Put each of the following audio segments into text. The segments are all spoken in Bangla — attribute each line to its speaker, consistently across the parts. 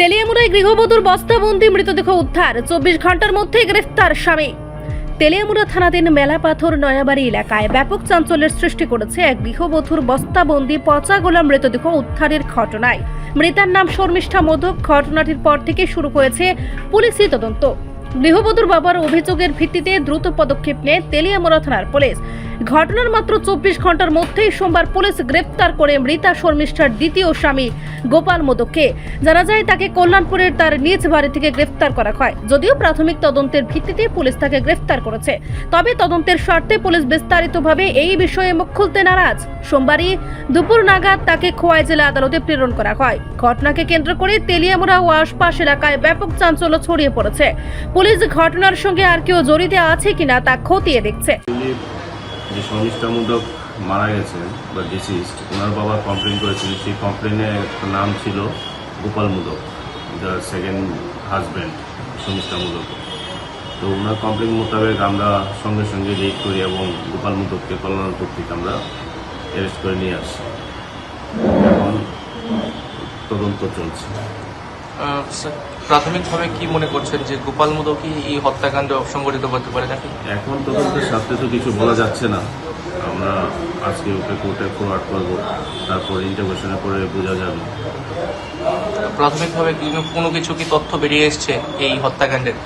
Speaker 1: তেলিয়ামুড়ায় গৃহবধূর বস্তাবন্দি মৃতদেহ উদ্ধার। চব্বিশ ঘণ্টার মধ্যে গ্রেফতার স্বামী। তেলিয়ামুড়া থানাধীন মেলাপাথর নয়াবাড়ি এলাকায় ব্যাপক চাঞ্চল্যের সৃষ্টি করেছে এক গৃহবধূর বস্তাবন্দি পচা গোলা মৃতদেহ উদ্ধারের ঘটনায়। মৃতার নাম শর্মিষ্ঠা মোদক ঘটনাটির পর থেকে শুরু হয়েছে পুলিশি তদন্ত। গৃহবধূর বাবার অভিযোগের ভিত্তিতে দ্রুত পদক্ষেপ নেয় তেলিয়ামুড়া থানার পুলিশ। ঘটনার মাত্র চব্বিশ ঘণ্টার মধ্যেই সোমবার পুলিশ গ্রেপ্তার করে মৃতা শর্মিষ্ঠার দ্বিতীয় স্বামী গোপাল মোদককে। জানা যায় তাকে কল্যাণপুরের তার নিজ বাড়ি থেকে গ্রেফতার করা হয়। যদিও প্রাথমিক তদন্তের ভিত্তিতে পুলিশ তাকে গ্রেফতার করেছে। তবে তদন্তের স্বার্থে পুলিশ বিস্তারিতভাবে এই বিষয়ে মুখ খুলতে নারাজ। সোমবারই দুপুর নাগাদ তাকে খোয়াই জেলা আদালতে প্রেরণ করা হয়। ঘটনাকে কেন্দ্র করে তেলিয়ামুড়া ও আশপাশ এলাকায় ব্যাপক চাঞ্চল্য ছড়িয়ে পড়েছে। পুলিশ ঘটনার সঙ্গে আর কেউ জড়িত আছে কিনা তা খতিয়ে দেখছে।
Speaker 2: যে শর্মিষ্ঠা মারা গেছেন বা ডিসিস্ট ওনার বাবা কমপ্লেন করেছিলেন সেই কমপ্লেনে একটা নাম ছিল গোপাল মুদক যার সেকেন্ড হাজব্যান্ড শর্মিষ্ঠা মুদক তো ওনার কমপ্লেন মোতাবেক আমরা সঙ্গে সঙ্গে রেড করি এবং গোপাল মুদককে কল্যাণপুর থেকে আমরা অ্যারেস্ট করে নিয়ে আসি। এখন তদন্ত চলছে।
Speaker 3: প্রাথমিকভাবে কি মনে করছেন যে গোপাল মোদকই এই হত্যাকাণ্ডে সংগঠিত করতে পারে নাকি?
Speaker 2: এখন তদন্তের সাথে তো কিছু বলা যাচ্ছে না। আমরা আজকে ওকে কোর্টে ফরওয়ার্ড করব তারপর ইন্টারভেশনের পরে বোঝা যাবে।
Speaker 3: প্রাথমিকভাবে কি কোনো কিছু কি তথ্য বেরিয়ে এসছে এই হত্যাকাণ্ডের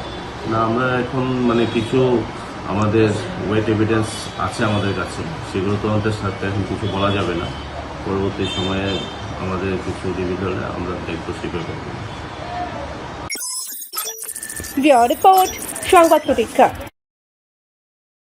Speaker 2: না আমরা এখন মানে কিছু আমাদের ওয়েট এভিডেন্স আছে আমাদের কাছে। সেগুলো তদন্তের সাথে এখন কিছু বলা যাবে না। পরবর্তী সময়ে আমাদের কিছু রিভিল হলে আমরা দেখব স্বীকার করব
Speaker 1: রিপোর্ট সংবাদ প্রতীক্ষা।